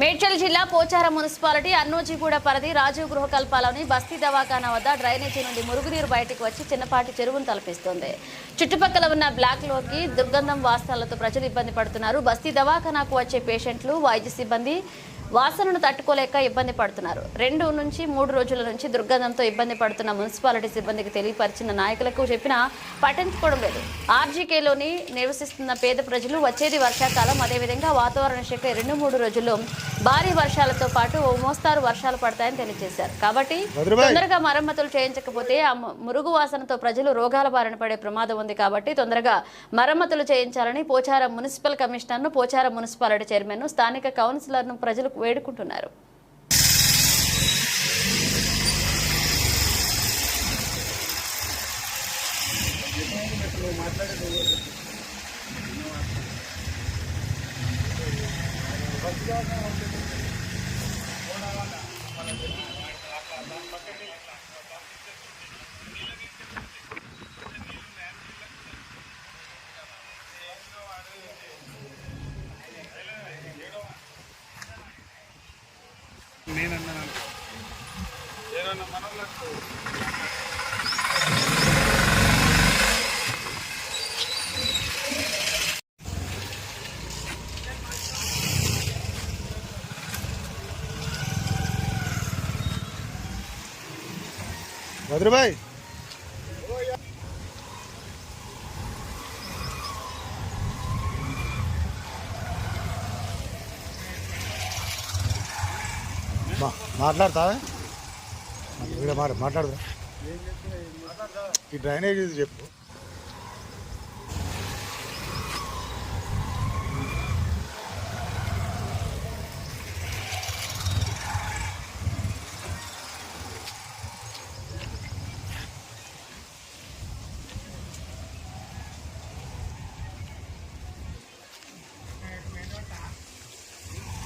మేడ్చల్ జిల్లా పోచారం మున్సిపాలిటీ అన్నోజీగూడ పరిధి రాజీవ్ గృహకల్పాలోని బస్తీ దవాఖానా వద్ద డ్రైనేజీ నుండి మురుగునీరు బయటకు వచ్చి చిన్నపాటి చెరువును తలపిస్తోంది. చుట్టుపక్కల ఉన్న బ్లాక్లోకి దుర్గంధం వాసనలతో ప్రజలు ఇబ్బంది పడుతున్నారు. బస్తీ దవాఖానాకు వచ్చే పేషెంట్లు వైద్య సిబ్బంది వాసనను తట్టుకోలేక ఇబ్బంది పడుతున్నారు. రెండు నుంచి మూడు రోజుల నుంచి దుర్గంధంతో ఇబ్బంది పడుతున్న మున్సిపాలిటీ సిబ్బందికి తెలియపరిచిన నాయకులకు చెప్పినా పట్టించుకోవడం లేదు. ఆర్జీకేలోని నివసిస్తున్న పేద ప్రజలు వచ్చేది వర్షాకాలం అదేవిధంగా వాతావరణ శాఖ రెండు మూడు రోజుల్లో భారీ వర్షాలతో పాటు ఓ మోస్తారు వర్షాలు పడతాయని తెలియజేశారు. కాబట్టి. తొందరగా మరమ్మతులు చేయించకపోతే ఆ మురుగు వాసనతో ప్రజలు రోగాల బారిన పడే ప్రమాదం ఉంది కాబట్టి తొందరగా మరమ్మతులు చేయించాలని పోచారం మున్సిపల్ కమిషనర్ను పోచారం మున్సిపాలిటీ చైర్మన్ను స్థానిక కౌన్సిలర్ను ప్రజలు వేడుకుంటున్నారు. మాట్లాడే భద్రబాయ్. మా- మాట్లాడతావా వీడ మాట్లాడతావా మాట్లాడదా? ఈ డ్రైనేజ్ చెప్పు.